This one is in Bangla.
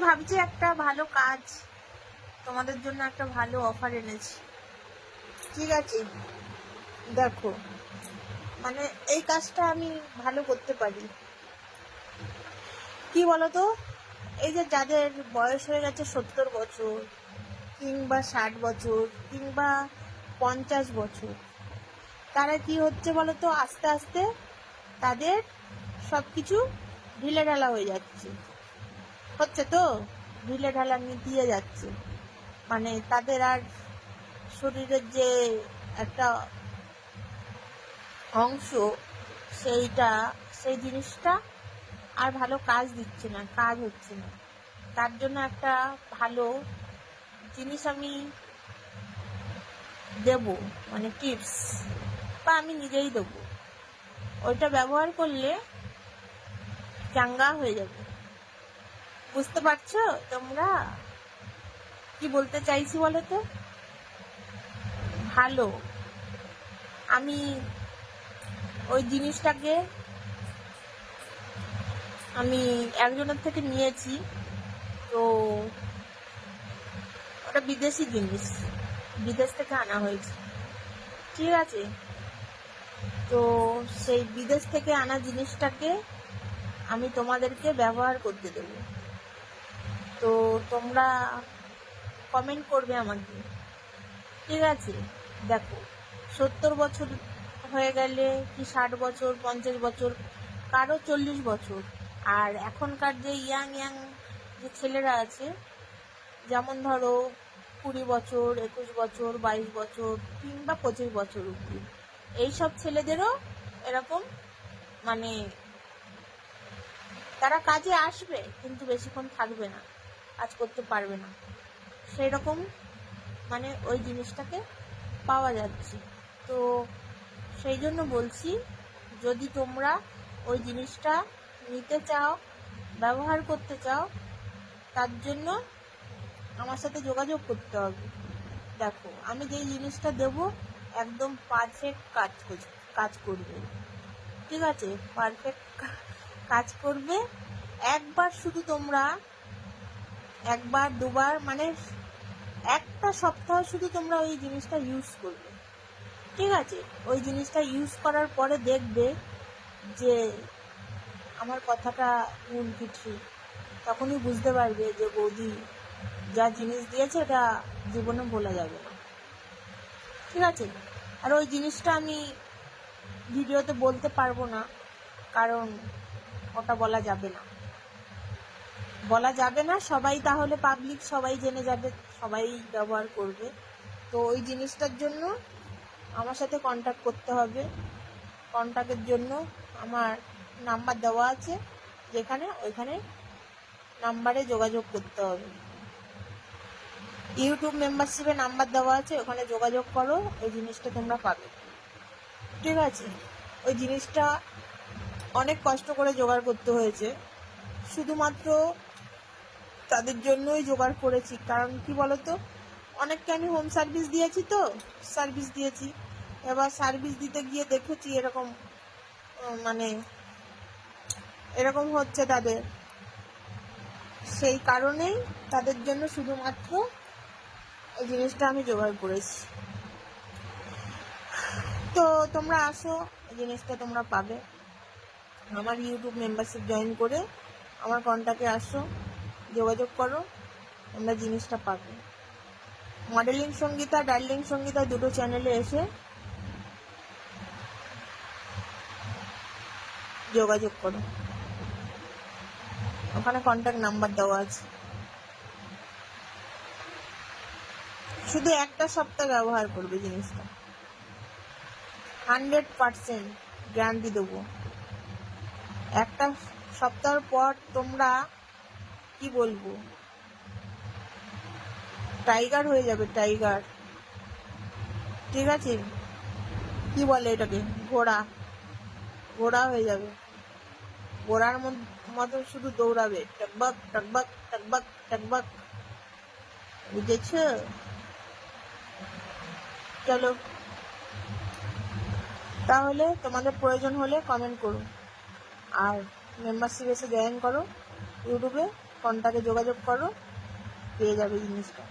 ভাবছি একটা ভালো কাজ তোমাদের জন্য একটা ভালো অফার এনেছি। ঠিক আছে? দেখো মানে এই কাজটা আমি ভালো করতে পারি। কি বলতো? এই যে যাদের বয়স হয়ে গেছে সত্তর বছর কিংবা ষাট বছর কিংবা পঞ্চাশ বছর, তারা কি হচ্ছে বলতো? আস্তে আস্তে তাদের সব কিছু ঢিলে ঢালা হয়ে যাচ্ছে। হচ্ছে তো, ঢিলে ঢালা দিয়ে যাচ্ছে। মানে তাদের আর শরীরের যে একটা অংশ, সেইটা, সেই জিনিসটা আর ভালো কাজ দিচ্ছে না, কাজ হচ্ছে না। তার জন্য একটা ভালো জিনিস আমি দেব মানে টিপস, বা আমি নিজেই দেবো। ওইটা ব্যবহার করলে চাঙ্গা হয়ে যাবে। বুঝতে পারছ? তোমরা কি বলতে চাইছি বলো তো ভালো। আমি ওই জিনিসটাকে আমি একজনের থেকে নিয়েছি। তো ওটা বিদেশি জিনিস। বিদেশ থেকে আনা হয়েছে। ঠিক আছে? তো সেই বিদেশ থেকে আনা জিনিসটাকে আমি তোমাদেরকে ব্যবহার করতে দেবো। তো তোমরা কমেন্ট করবে আমাকে। ঠিক আছে? দেখো, সত্তর বছর হয়ে গেলে কি ষাট বছর, পঞ্চাশ বছর? কারও চল্লিশ বছর। আর এখনকার যে ইয়াং ইয়াং যে ছেলেরা আছে, যেমন ধরো কুড়ি বছর, একুশ বছর, বাইশ বছর কিংবা পঁচিশ বছর অব্দি এইসব ছেলেদেরও এরকম মানে তারা কাজে আসবে, কিন্তু বেশিক্ষণ থাকবে না। কাজ করতে পারবে না। সেই রকম মানে ওই জিনিসটাকে পাওয়া যাচ্ছে। তো সেই জন্য বলছি, যদি তোমরা ওই জিনিসটা নিতে চাও, ব্যবহার করতে চাও, তার জন্য আমার সাথে যোগাযোগ করতে হবে। দেখো, আমি যেই জিনিসটা দেব, একদম পারফেক্ট কাজ কাজ করবে। ঠিক আছে? পারফেক্ট কাজ করবে। একবার শুধু তোমরা একবার, দুবার মানে একটা সপ্তাহ শুধু তোমরা ওই জিনিসটা ইউজ করবে। ঠিক আছে? ওই জিনিসটা ইউজ করার পরে দেখবে যে আমার কথাটা ভুল কি ঠিক তখনই বুঝতে পারবে যে বৌদি যা জিনিস দিয়েছে এটা জীবনে বলা যাবে না। ঠিক আছে? আর ওই জিনিসটা আমি ভিডিওতে বলতে পারব না, কারণ ওটা বলা যাবে না। বলা যাবে না। সবাই তাহলে পাবলিক সবাই জেনে যাবে, সবাই ব্যবহার করবে। তো ওই জিনিসটার জন্য আমার সাথে কন্ট্যাক্ট করতে হবে। কন্ট্যাক্টের জন্য আমার নাম্বার দেওয়া আছে। যেখানে ওইখানে নাম্বারে যোগাযোগ করতে হবে। ইউটিউব মেম্বারশিপে নাম্বার দেওয়া আছে, ওখানে যোগাযোগ করো, ওই জিনিসটা তোমরা পাবে। ঠিক আছে? ওই জিনিসটা অনেক কষ্ট করে জোগাড় করতে হয়েছে। শুধুমাত্র তাদের জন্যই জোগাড় করেছি। কারণ কি বলতো? অনেককে আমি হোম সার্ভিস দিয়েছি তো সার্ভিস দিয়েছি। এবার সার্ভিস দিতে গিয়ে দেখেছি এরকম মানে এরকম হচ্ছে তাদের। সেই কারণেই তাদের জন্য শুধুমাত্র এই জিনিসটা আমি জোগাড় করেছি। তো তোমরা আসো, এই জিনিসটা তোমরা পাবে। আমার ইউটিউব মেম্বারশিপ জয়েন করে আমার কন্ট্যাক্টে আসো। যোগাযোগ করো, তোমরা জিনিসটা পাবে। মডেলিং সঙ্গীতা ডার্লিং সঙ্গীতা দুটো চ্যানেলে এসে যোগাযোগ করো। ওখানে কন্ট্যাক্ট নাম্বার দেওয়া আছে। শুধু একটা সপ্তাহ ব্যবহার করবে জিনিসটা। হান্ড্রেড পার্সেন্ট গ্যারান্টি দেবো। একটা সপ্তাহ পর তোমরা কি বলব? টাইগার হয়ে যাবে টাইগার ঠিক আছে? কি বলে এটাকে? ঘোড়া। ঘোড়া হয়ে যাবে। ঘোড়ার মত- শুধু দৌড়াবে। টকবাক টকবাক টকবাক টকবাক। বুঝেছ? চলো। তাহলে তোমাদের প্রয়োজন হলে কমেন্ট করো। আর মেম্বারশিপ এসে জয়েন করো ইউটিউবে কন্টাকে যোগাযোগ করো পেয়ে যাবে জিনিসটা।